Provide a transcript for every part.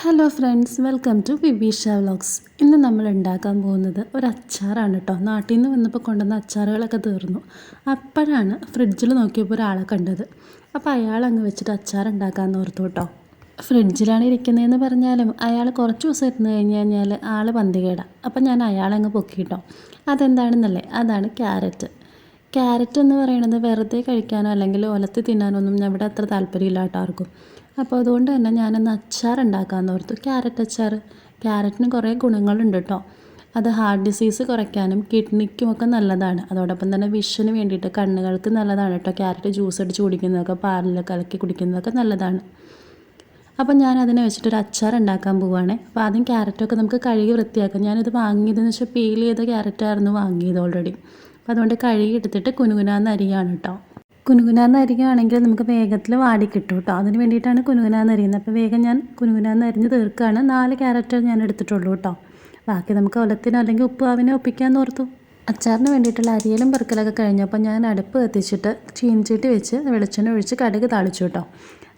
Hello friends welcome to Vibeesha vlogs ഇന്ന് നമ്മൾ ഉണ്ടാക്കാൻ പോകുന്നത് ഒരു അച്ചാറാണ് കേട്ടോ. നാട്ടിൽ നിന്ന് വന്നപ്പോൾ കൊണ്ടുവന്ന അച്ചാറുകളൊക്കെ തീർന്നു. അപ്പോഴാണ് ഫ്രിഡ്ജിൽ നോക്കിയപ്പോൾ ഒരാളെ കണ്ടത്. അപ്പോൾ അയാൾ അങ്ങ് വെച്ചിട്ട് അച്ചാർ ഉണ്ടാക്കാമെന്ന് ഓർത്തു കേട്ടോ. ഫ്രിഡ്ജിലാണ് ഇരിക്കുന്നതെന്ന് പറഞ്ഞാലും അയാൾ കുറച്ച് ദിവസം ഇരുന്ന് കഴിഞ്ഞ് കഴിഞ്ഞാൽ ആൾ പന്തികേടാ. അപ്പോൾ ഞാൻ അയാളങ്ങ് പൊക്കിയിട്ടോ അതെന്താണെന്നല്ലേ? അതാണ് ക്യാരറ്റ്. ക്യാരറ്റ് എന്ന് പറയുന്നത് വെറുതെ കഴിക്കാനോ അല്ലെങ്കിൽ ഒലത്തി തിന്നാനോ ഒന്നും ഇവിടെ അത്ര താല്പര്യമില്ലാട്ടാർക്കും അപ്പോൾ അതുകൊണ്ട് തന്നെ ഞാനൊന്ന് അച്ചാർ ഉണ്ടാക്കാമെന്ന് ഓർത്തു. ക്യാരറ്റ് അച്ചാർ. ക്യാരറ്റിന് കുറേ ഗുണങ്ങളുണ്ട് കേട്ടോ അത് ഹാർട്ട് ഡിസീസ് കുറയ്ക്കാനും കിഡ്നിക്കും ഒക്കെ നല്ലതാണ്. അതോടൊപ്പം തന്നെ വിഷന് വേണ്ടിയിട്ട് കണ്ണുകൾക്ക് നല്ലതാണ് കേട്ടോ. ക്യാരറ്റ് ജ്യൂസ് അടിച്ച് കുടിക്കുന്നതൊക്കെ പാലിൽ കലക്കി കുടിക്കുന്നതൊക്കെ നല്ലതാണ്. അപ്പം ഞാൻ അതിനെ വെച്ചിട്ടൊരു അച്ചാർ ഉണ്ടാക്കാൻ പോവുകയാണ് അപ്പോൾ ആദ്യം ക്യാരറ്റൊക്കെ നമുക്ക് കഴുകി വൃത്തിയാക്കാം. ഞാനിത് വാങ്ങിയതെന്ന് വെച്ചാൽ പീൽ ചെയ്ത ക്യാരറ്റായിരുന്നു വാങ്ങിയത് ഓൾറെഡി അപ്പോൾ അതുകൊണ്ട് കഴുകി എടുത്തിട്ട് കുനുകുനാന്ന് അരിയാണ് കേട്ടോ. കുനുകുനാന്ന് അരിയുകയാണെങ്കിൽ നമുക്ക് വേഗത്തിൽ വാടി കിട്ടും കേട്ടോ. അതിന് വേണ്ടിയിട്ടാണ് കുനുകുനാന്ന് അരിയുന്നത് അപ്പോൾ വേഗം ഞാൻ കുനുകുനാന്ന് അരിഞ്ഞ് തീർക്കുകയാണ്. നാല് ക്യാരറ്റ് ഞാൻ എടുത്തിട്ടുള്ളൂ കേട്ടോ. ബാക്കി നമുക്ക് ഒലത്തിനോ അല്ലെങ്കിൽ ഉപ്പ് ഒപ്പിക്കാൻ ഓർത്തു. അച്ചാറിന് വേണ്ടിയിട്ടുള്ള അരിയലും പെറുക്കലൊക്കെ കഴിഞ്ഞപ്പോൾ ഞാൻ അടുപ്പ് കത്തിച്ചിട്ട് ചീനിച്ചിട്ട് വെച്ച് വെളിച്ചെണ്ണ ഒഴിച്ച് കടുക് താളിച്ചു കേട്ടോ.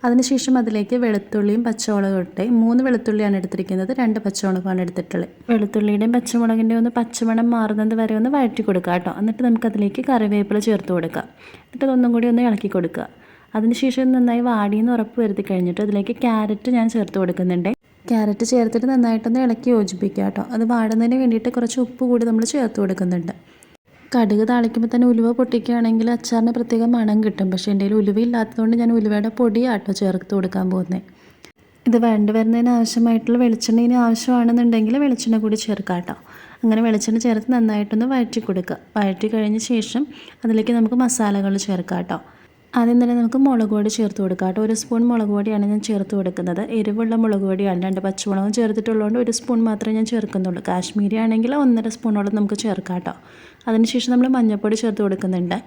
അതിനുശേഷം അതിലേക്ക് വെളുത്തുള്ളിയും പച്ചമുളകും ഇട്ട് മൂന്ന് വെളുത്തുള്ളിയാണ് എടുത്തിരിക്കുന്നത്. രണ്ട് പച്ചമുളകാണ് എടുത്തിട്ടുള്ളത്. വെളുത്തുള്ളിയുടെയും പച്ചമുളകിന്റെയും ഒന്ന് പച്ചമണം മാറുന്നത് വരെ ഒന്ന് വഴറ്റി കൊടുക്കുക കേട്ടോ. എന്നിട്ട് നമുക്ക് അതിലേക്ക് കറിവേപ്പില ചേർത്ത് കൊടുക്കുക. എന്നിട്ട് അതൊന്നും കൂടി ഒന്ന് ഇളക്കി കൊടുക്കുക. അതിനുശേഷം നന്നായി വാടിയെന്ന് ഉറപ്പ് വരുത്തി കഴിഞ്ഞിട്ട് അതിലേക്ക് ക്യാരറ്റ് ഞാൻ ചേർത്ത് കൊടുക്കുന്നുണ്ട്. ക്യാരറ്റ് ചേർത്തിട്ട് നന്നായിട്ടൊന്ന് ഇളക്കി യോജിപ്പിക്കുക കേട്ടോ. അത് വാടുന്നതിന് വേണ്ടിയിട്ട് കുറച്ച് ഉപ്പ് കൂടി നമ്മൾ ചേർത്ത് കൊടുക്കുന്നുണ്ട്. കടുക് താളിക്കുമ്പോൾ തന്നെ ഉലുവ പൊട്ടിക്കുകയാണെങ്കിൽ അച്ചാറിന് പ്രത്യേക മണം കിട്ടും. പക്ഷേ എന്റെ ഉലുവ ഇല്ലാത്തതുകൊണ്ട് ഞാൻ ഉലുവയുടെ പൊടിയാട്ടോ ചേർത്ത് കൊടുക്കാൻ പോകുന്നത് ഇത് വേണ്ട വരുന്നതിന് ആവശ്യമായിട്ടുള്ള വെളിച്ചെണ്ണ ഇനി ആവശ്യമാണെന്നുണ്ടെങ്കിൽ വെളിച്ചെണ്ണ കൂടി ചേർക്കാട്ടോ. കേട്ടോ അങ്ങനെ വെളിച്ചെണ്ണ ചേർത്ത് നന്നായിട്ടൊന്ന് വഴറ്റി കൊടുക്കുക. വഴറ്റി കഴിഞ്ഞ ശേഷം അതിലേക്ക് നമുക്ക് മസാലകൾ ചേർക്കാം കേട്ടോ ആദ്യം തന്നെ നമുക്ക് മുളക് പൊടി ചേർത്ത് കൊടുക്കാം കേട്ടോ. ഒരു സ്പൂൺ മുളക് പൊടിയാണ് ഞാൻ ചേർത്ത് കൊടുക്കുന്നത്. എരിവുള്ള മുളക് പൊടിയാണ് രണ്ട് പച്ചമുളകും ചേർത്തിട്ടുള്ളതുകൊണ്ട് ഒരു സ്പൂൺ മാത്രമേ ഞാൻ ചേർക്കുന്നുള്ളൂ. കാശ്മീരി ആണെങ്കിൽ ഒന്നര സ്പൂണോളം നമുക്ക് ചേർക്കാം കേട്ടോ. അതിനുശേഷം നമ്മൾ മഞ്ഞൾപ്പൊടി ചേർത്ത് കൊടുക്കുന്നുണ്ട്.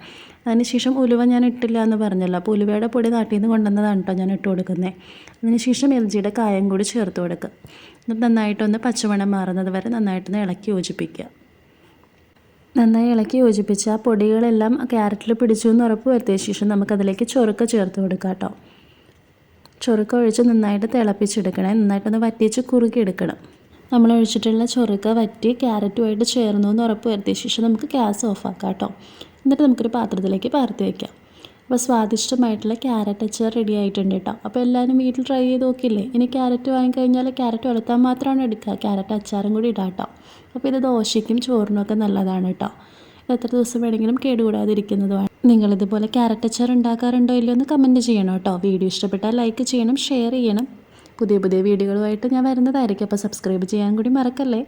അതിനുശേഷം ഉലുവ ഞാൻ ഇട്ടില്ല എന്ന് പറഞ്ഞല്ലോ. അപ്പോൾ ഉലുവയുടെ പൊടി നാട്ടിൽ നിന്ന് കൊണ്ടുവന്നതാണ് കേട്ടോ ഞാൻ ഇട്ട് കൊടുക്കുന്നത് അതിനുശേഷം എൽ കായം കൂടി ചേർത്ത് കൊടുക്കുക. എന്നിട്ട് നന്നായിട്ടൊന്ന് പച്ചമണം മാറുന്നത് വരെ നന്നായിട്ടൊന്ന് ഇളക്കി യോജിപ്പിക്കുക. നന്നായി ഇളക്കി യോജിപ്പിച്ച് ആ പൊടികളെല്ലാം ക്യാരറ്റിൽ പിടിച്ചു എന്ന് ഉറപ്പ് വരുത്തിയ ശേഷം നമുക്കതിലേക്ക് ചൊറുക്ക ചേർത്ത് കൊടുക്കാം കേട്ടോ. ചൊറുക്ക ഒഴിച്ച് നന്നായിട്ട് തിളപ്പിച്ചെടുക്കണേ. നന്നായിട്ടൊന്ന് വറ്റിച്ച് കുറുക്കി എടുക്കണം നമ്മൾ ഒഴിച്ചിട്ടുള്ള ചൊറുക്ക വറ്റി ക്യാരറ്റുമായിട്ട് ചേർന്നു എന്ന് ഉറപ്പ് വരുത്തിയ ശേഷം നമുക്ക് ഗ്യാസ് ഓഫാക്കാം കേട്ടോ. എന്നിട്ട് നമുക്കൊരു പാത്രത്തിലേക്ക് പകർത്തി വയ്ക്കാം. അപ്പോൾ സ്വാദിഷ്ടമായിട്ടുള്ള ക്യാരറ്റ് അച്ചാർ റെഡി ആയിട്ടുണ്ട് കേട്ടോ. അപ്പോൾ എല്ലാവരും വീട്ടിൽ ട്രൈ ചെയ്ത് നോക്കില്ലേ ഇനി ക്യാരറ്റ് വാങ്ങിക്കഴിഞ്ഞാൽ ക്യാരറ്റ് വെളുത്താൽ മാത്രമാണ് എടുക്കുക. ക്യാരറ്റ് അച്ചാറും കൂടി ഇടാം കേട്ടോ. അപ്പോൾ ഇത് ദോശയ്ക്കും ചോറിനും ഒക്കെ നല്ലതാണ് കേട്ടോ. എത്ര ദിവസം വേണമെങ്കിലും കേടുകൂടാതിരിക്കുന്നതുമാണ്. നിങ്ങളിതുപോലെ ക്യാരറ്റ് അച്ചാർ ഉണ്ടാക്കാറുണ്ടോ ഇല്ലയോ എന്ന് കമന്റ് ചെയ്യണം കേട്ടോ. വീഡിയോ ഇഷ്ടപ്പെട്ടാൽ ലൈക്ക് ചെയ്യണം ഷെയർ ചെയ്യണം. പുതിയ പുതിയ വീഡിയോകളുമായിട്ട് ഞാൻ വരുന്നതായിരിക്കും. അപ്പോൾ സബ്സ്ക്രൈബ് ചെയ്യാൻ കൂടി മറക്കല്ലേ?